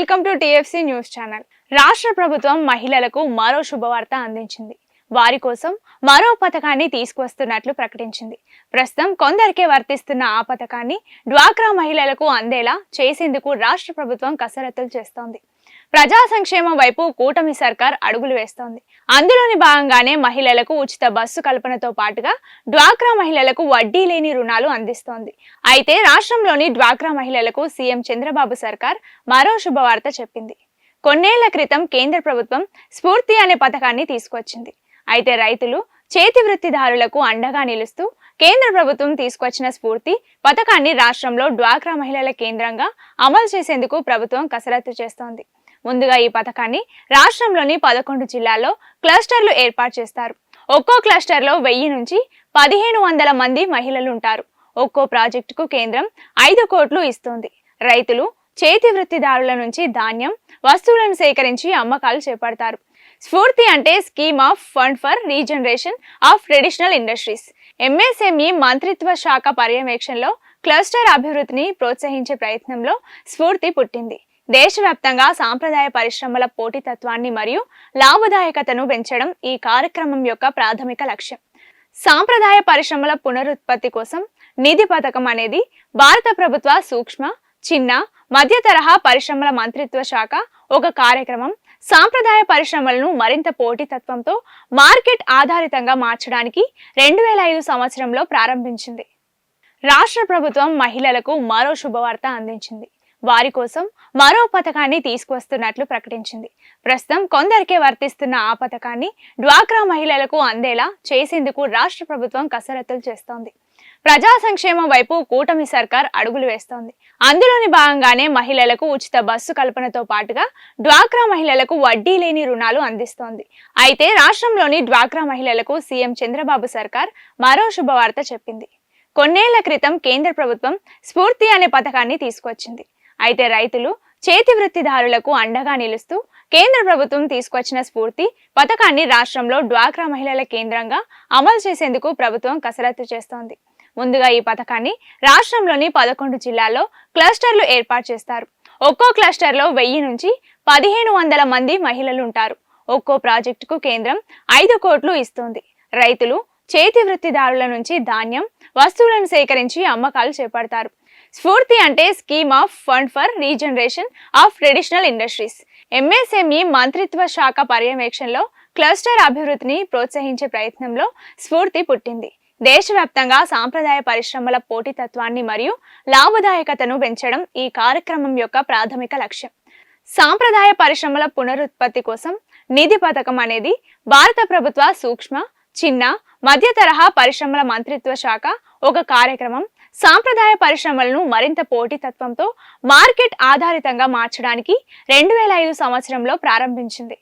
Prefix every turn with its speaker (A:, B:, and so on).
A: Welcome to TFC news channel. రాష్ట్ర ప్రభుత్వం మహిళలకు మరో శుభవార్త అందించింది. వారి కోసం మరో పథకాన్ని తీసుకువస్తున్నట్లు ప్రకటించింది. ప్రస్తుతం కొందరికే వర్తిస్తున్న ఆ పథకాన్ని డ్వాక్రా మహిళలకు అందేలా చేసేందుకు రాష్ట్ర ప్రభుత్వం కసరత్తులు చేస్తోంది. ప్రజా సంక్షేమం వైపు కూటమి సర్కార్ అడుగులు వేస్తోంది. అందులోని భాగంగానే మహిళలకు ఉచిత బస్సు కల్పనతో పాటుగా డ్వాక్రా మహిళలకు వడ్డీ లేని రుణాలు అందిస్తోంది. అయితే రాష్ట్రంలోని డ్వాక్రా మహిళలకు సీఎం చంద్రబాబు సర్కార్ మరో శుభవార్త చెప్పింది. కొన్నేళ్ళ క్రితం కేంద్ర ప్రభుత్వం స్ఫూర్తి అనే పథకాన్ని తీసుకొచ్చింది. అయితే రైతులు చేతి వృత్తిదారులకు అండగా నిలుస్తూ కేంద్ర ప్రభుత్వం తీసుకొచ్చిన స్ఫూర్తి పథకాన్ని రాష్ట్రంలో డ్వాక్రా మహిళల కేంద్రంగా అమలు చేసేందుకు ప్రభుత్వం కసరత్తు చేస్తోంది. ముందుగా ఈ పథకాన్ని రాష్ట్రంలోని పదకొండు జిల్లాల్లో క్లస్టర్లు ఏర్పాటు చేస్తారు. ఒక్కో క్లస్టర్లో వెయ్యి నుంచి పదిహేను వందల మంది మహిళలు ఉంటారు ఒక్కో ప్రాజెక్టుకు కేంద్రం ఐదు కోట్లు ఇస్తుంది. రైతులు చేతి వృత్తిదారుల నుంచి ధాన్యం వస్తువులను సేకరించి అమ్మకాలు చేపడతారు. స్ఫూర్తి అంటే scheme of fund for regeneration of traditional industries. MSME మంత్రిత్వ శాఖ పర్యవేక్షణలో క్లస్టర్ అభివృద్ధిని ప్రోత్సహించే ప్రయత్నంలో స్ఫూర్తి పుట్టింది. దేశవ్యాప్తంగా సాంప్రదాయ పరిశ్రమల పోటీతత్వాన్ని మరియు లాభదాయకతను పెంచడం ఈ కార్యక్రమం యొక్క ప్రాథమిక లక్ష్యం. సాంప్రదాయ పరిశ్రమల పునరుత్పత్తి కోసం నిధి పథకం అనేది భారత ప్రభుత్వ సూక్ష్మ చిన్న మధ్య తరహా పరిశ్రమల మంత్రిత్వ శాఖ ఒక కార్యక్రమం. సాంప్రదాయ పరిశ్రమలను మరింత పోటీతత్వంతో మార్కెట్ ఆధారితంగా మార్చడానికి రెండు వేల ఐదు సంవత్సరంలో ప్రారంభించింది. రాష్ట్ర ప్రభుత్వం మహిళలకు మరో శుభవార్త అందించింది. వారి కోసం మరో పథకాన్ని తీసుకువస్తున్నట్లు ప్రకటించింది. ప్రస్తుతం కొందరికే వర్తిస్తున్న ఆ పథకాన్ని డ్వాక్రా మహిళలకు అందేలా చేసేందుకు రాష్ట్ర ప్రభుత్వం కసరత్తులు చేస్తోంది. ప్రజా సంక్షేమం వైపు కూటమి సర్కార్ అడుగులు వేస్తోంది. అందులోని భాగంగానే మహిళలకు ఉచిత బస్సు కల్పనతో పాటుగా డ్వాక్రా మహిళలకు వడ్డీ లేని రుణాలు అందిస్తోంది. అయితే రాష్ట్రంలోని డ్వాక్రా మహిళలకు సీఎం చంద్రబాబు సర్కార్ మరో శుభవార్త చెప్పింది. కొన్నేళ్ళ క్రితం కేంద్ర ప్రభుత్వం స్ఫూర్తి అనే పథకాన్ని తీసుకొచ్చింది అయితే రైతులు చేతి వృత్తిదారులకు అండగా నిలుస్తూ కేంద్ర ప్రభుత్వం తీసుకొచ్చిన స్ఫూర్తి పథకాన్ని రాష్ట్రంలో డ్వాక్రా మహిళల కేంద్రంగా అమలు చేసేందుకు ప్రభుత్వం కసరత్తు చేస్తోంది. ముందుగా ఈ పథకాన్ని రాష్ట్రంలోని పదకొండు జిల్లాల్లో క్లస్టర్లు ఏర్పాటు చేస్తారు. ఒక్కో క్లస్టర్లో వెయ్యి నుంచి పదిహేను వందల మంది మహిళలు ఉంటారు ఒక్కో ప్రాజెక్టుకు కేంద్రం ఐదు కోట్లు ఇస్తుంది. రైతులు చేతి వృత్తిదారుల నుంచి ధాన్యం వస్తువులను సేకరించి అమ్మకాలు చేపడతారు. స్ఫూర్తి అంటే scheme of fund for regeneration of traditional industries. MSME మంత్రిత్వ శాఖ పర్యవేక్షణలో క్లస్టర్ అభివృద్ధిని ప్రోత్సహించే ప్రయత్నంలో స్ఫూర్తి పుట్టింది. దేశవ్యాప్తంగా సాంప్రదాయ పరిశ్రమల పోటీతత్వాన్ని మరియు లాభదాయకతను పెంచడం ఈ కార్యక్రమం యొక్క ప్రాథమిక లక్ష్యం. సాంప్రదాయ పరిశ్రమల పునరుత్పత్తి కోసం నిధి పథకం అనేది భారత ప్రభుత్వ సూక్ష్మ చిన్న మధ్య తరహా పరిశ్రమల మంత్రిత్వ శాఖ ఒక కార్యక్రమం సాంప్రదాయ పరిశ్రమలను మరింత పోటీతత్వంతో మార్కెట్ ఆధారితంగా మార్చడానికి రెండు వేల ఐదు సంవత్సరంలో ప్రారంభించింది.